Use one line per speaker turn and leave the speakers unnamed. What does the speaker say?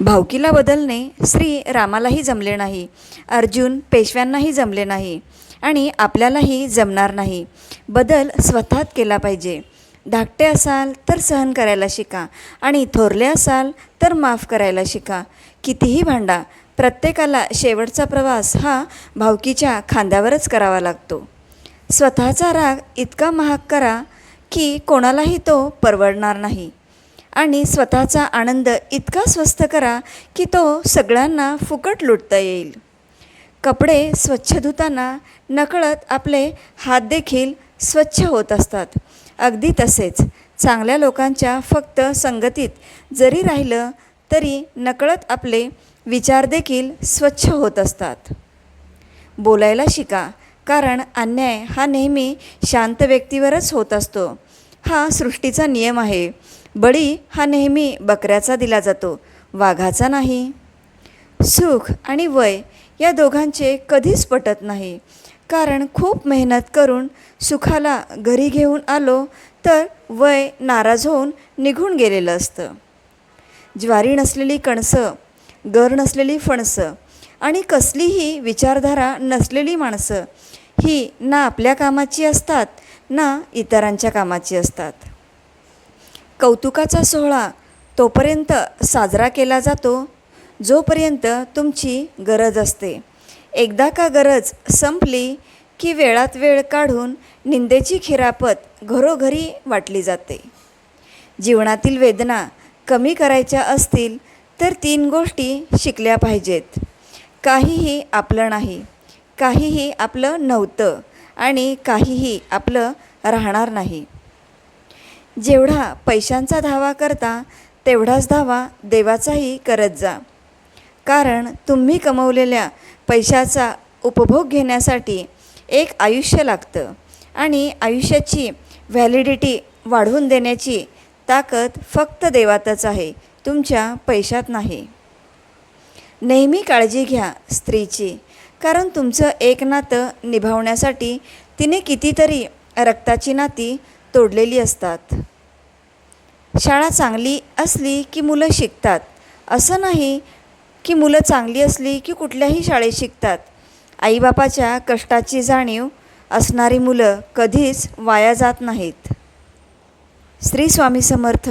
भावकीला बदलणे श्री रामालाही जमले नाही अर्जुन पेशव्यांनाही जमले नाही आणि आपल्यालाही जमणार नाही. बदल स्वतःत केला पाहिजे. धाकटे असाल तर सहन करायला शिका आणि थोरले असाल तर माफ करायला शिका. कितीही भांडा प्रत्येकाला शेवटचा प्रवास हा भावकीच्या खांद्यावरच करावा लागतो. स्वतःचा राग इतका महाग करा की कोणालाही तो परवडणार नाही. आणि स्वतःचा आनंद इतका स्वस्त करा की तो सगळ्यांना फुकट लुटता येईल. कपडे स्वच्छ धुताना नकळत आपले हात देखील स्वच्छ होत असतात. अगदी तसेच चांगल्या लोकांच्या फक्त संगतीत जरी राहिलं तरी नकळत आपले विचार देखील स्वच्छ होत असतात. बोलायला शिका कारण अन्याय हा नेहमी शांत व्यक्तीवरच होत असतो. हा सृष्टीचा नियम आहे. बळी हा नेहमी बकऱ्याचा दिला जातो वाघाचा नाही. सुख आणि वय या दोघांचे कधीच पटत नाही. कारण खूप मेहनत करून सुखाला घरी घेऊन आलो तर वय नाराज होऊन निघून गेलेलं असतं. ज्वारी नसलेली कणसं गर नसलेली फणसं आणि कसलीही विचारधारा नसलेली माणसं ही ना आपल्या कामाची असतात ना इतरांच्या कामाची असतात. कौतुकाचा सोहळा तोपर्यंत साजरा केला जातो जोपर्यंत तुमची गरज असते. एकदा का गरज संपली की वेळात वेळ काढून निंदेची खिरापत घरोघरी वाटली जाते. जीवनातील वेदना कमी करायच्या असतील तर तीन गोष्टी शिकल्या पाहिजेत. काहीही आपलं नाही काहीही आपलं नव्हतं आणि काहीही आपलं राहणार नाही. जेवढा पैशांचा धावा करता तेवढाच धावा देवाचाही करत जा. कारण तुम्ही कमवलेल्या पैशाचा उपभोग घेण्यासाठी एक आयुष्य लागतं आणि आयुष्याची व्हॅलिडिटी वाढवून देण्याची ताकद फक्त देवातच आहे तुमच्या पैशात नाही. नेहमी काळजी घ्या स्त्रीची कारण तुमचं एक नातं निभावण्यासाठी तिने कितीतरी रक्ताची नाती तोडलेली असतात. शाळा चांगली असली की मुलं शिकतात. असं नाही की मुलं चांगली असली की कुठल्याही शाळेत शिकतात. आईबापाच्या कष्टाची जाणीव असणारी मुलं कधीच वाया जात नाहीत. श्री स्वामी समर्थ.